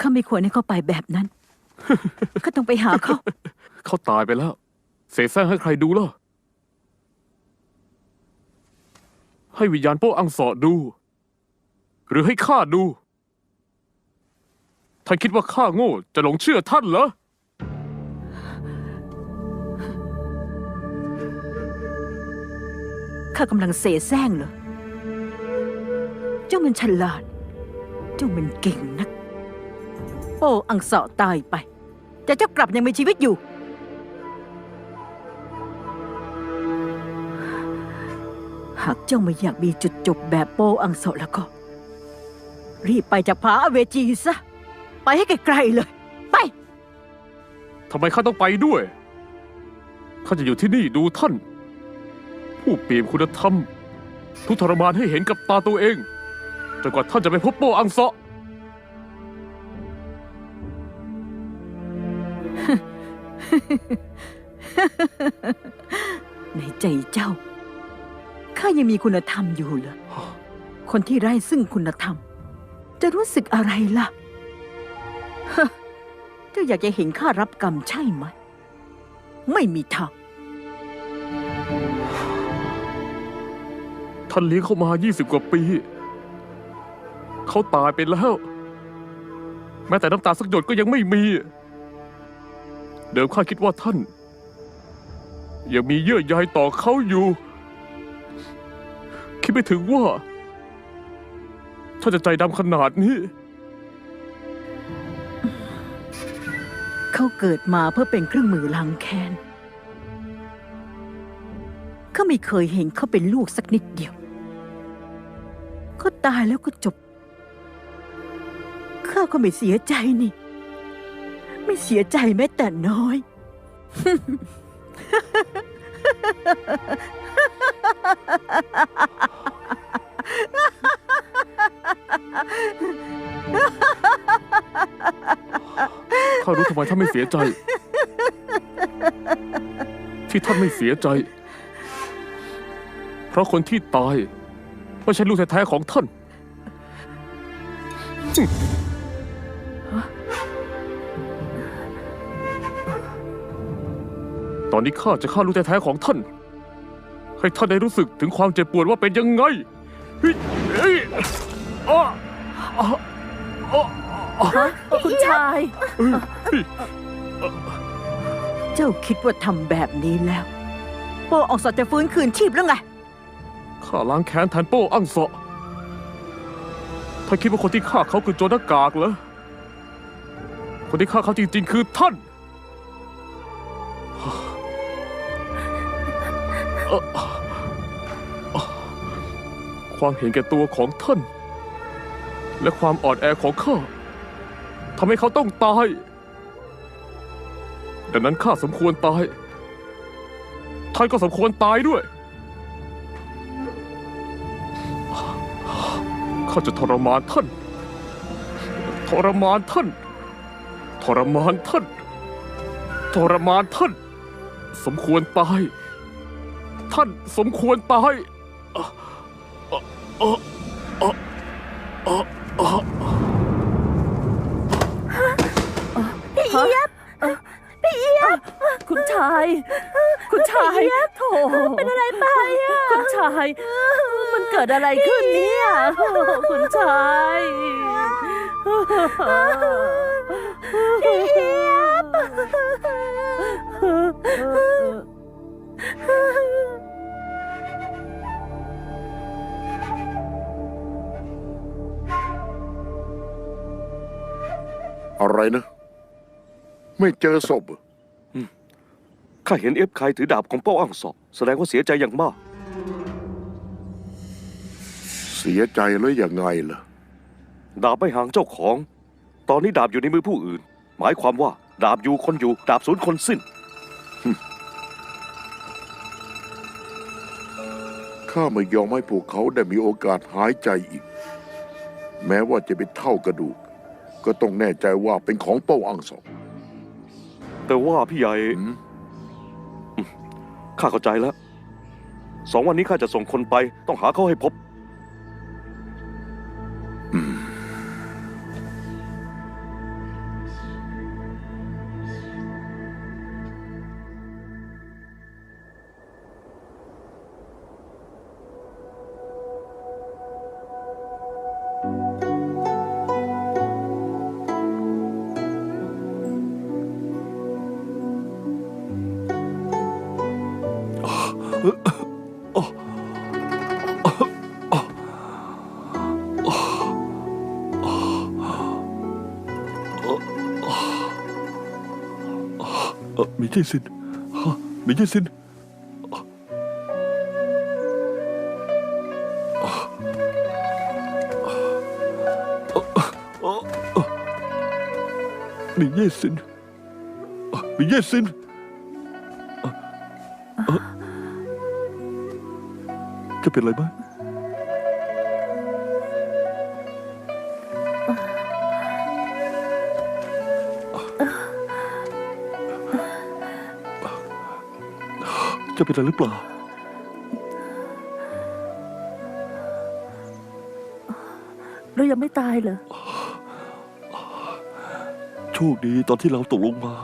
ข้าไม่ควรให้เขาไปแบบนั้นข้าต้องไปหาเขา เขาตายไปแล้ว เสแสร้งให้ใครดูล่ะ ให้วิญญาณโป้อังสอดู หรือให้ข้าดู ท่านคิดว่าข้าโง่จะหลงเชื่อท่านเหรอ ข้ากำลังเสแสร้งเหรอ เจ้ามันฉลาด เจ้ามันเก่งนัก โปอังเสาะตายไป แต่เจ้ากลับยังมีชีวิตอยู่ หากเจ้าไม่อยากมีจุดจบแบบโปอังเสาะแล้วก็ รีบไปจากผาอเวจีซะ ไปให้ไกลๆเลย ไปทำไมข้าต้องไปด้วยข้าจะอยู่ที่นี่ดูท่าน ผู้เปี่ยนคุณธรรม ทุกทรมานให้เห็นกับตาตัวเองจนกว่าท่านจะไปพบโปอังเซาะ ในใจเจ้า ข้ายังมีคุณธรรมอยู่เหรอ คนที่ไร้ซึ่งคุณธรรม จะรู้สึกอะไรล่ะ เจ้าอยากจะเห็นข้ารับกรรมใช่ไหม ไม่มีทาง ท่านเลี้ยงเขามา 20 กว่าปี เขาตายไปแล้ว แม้แต่น้ำตาสักหยดก็ยังไม่มี เดิมข้าคิดว่าท่าน ยังมีเยื่อใยต่อเขาอยู่ คิดไม่ถึงว่าท่านจะใจดำขนาดนี้ เขาเกิดมาเพื่อเป็นเครื่องมือล้างแค้นข้าไม่เคยเห็นเขาเป็นลูกสักนิดเดียว เขาตายแล้วก็จบ ข้าก็ไม่เสียใจนี่ ไม่เสียใจแม้แต่น้อย ข้ารู้ทำไมท่านไม่เสียใจ ที่ท่านไม่เสียใจ เพราะคนที่ตายไม่ใช่ลูกแท้ๆของท่าน อนนี้ข้าจะฆ่าลูกแท้ๆของท่าน ให้ท่านได้รู้สึกถึงความเจ็บปวดว่าเป็นยังไงเฮ้ยเฮ้ยอ้ออ้ออ้ออ้อคุณชายเจ้าคิดว่าทำแบบนี้แล้ว โปออกสอดจะฟื้นคืนชีพแล้วไง ข้าล้างแค้นแทนโป้อั้งเสาะท่านคิดว่าคนที่ฆ่าเขาคือโจรหน้ากากเหรอ คนที่ฆ่าเขาจริงๆ คือท่าน ความเห็นแก่ตัวของท่าน และความอ่อนแอของข้าทำให้เขาต้องตาย ดังนั้นข้าสมควรตาย ท่านก็สมควรตายด้วย ข้าจะทรมานท่าน ทรมานท่าน ทรมานท่าน ทรมานท่าน สมควรตาย ท่านสมควรตายอะอะอะอะอะอะพี่เอียบพี่เอียบคุณชาย คุณชายโถเป็นอะไรไปอะคุณชาย มันเกิดอะไรขึ้นเนี่ยโอ้คุณชายพี่เอียบ อะไรนะ ไม่เจอศพเหรอข้าเห็นเอฟใครถือดาบของเป้าอ่างสอบแสดงว่าเสียใจอย่างมาก เสียใจแล้วยังไงล่ะ ดาบไม่ห่างเจ้าของ ตอนนี้ดาบอยู่ในมือผู้อื่น หมายความว่าดาบอยู่คนอยู่ ดาบสูญคนสิ้น ข้าไม่ยอมให้พวกเขาได้มีโอกาสหายใจอีก แม้ว่าจะเป็นเท่ากระดูก ก็ต้องแน่ใจว่าเป็นของเป้าอังสองแต่ว่าพี่ใหญ่หืมข้าเข้าใจแล้วสองวันนี้ข้าจะส่งคนไปต้องหาเขาให้พบ เอ่อมีที่สิ้นมีที่สิ้นมีเยสินมีเยสิน เป็นอะไรไหมจะเป็นอะไรหรือเปล่า เรายังไม่ตายเหรอ โชคดีตอนที่เราตกลงมา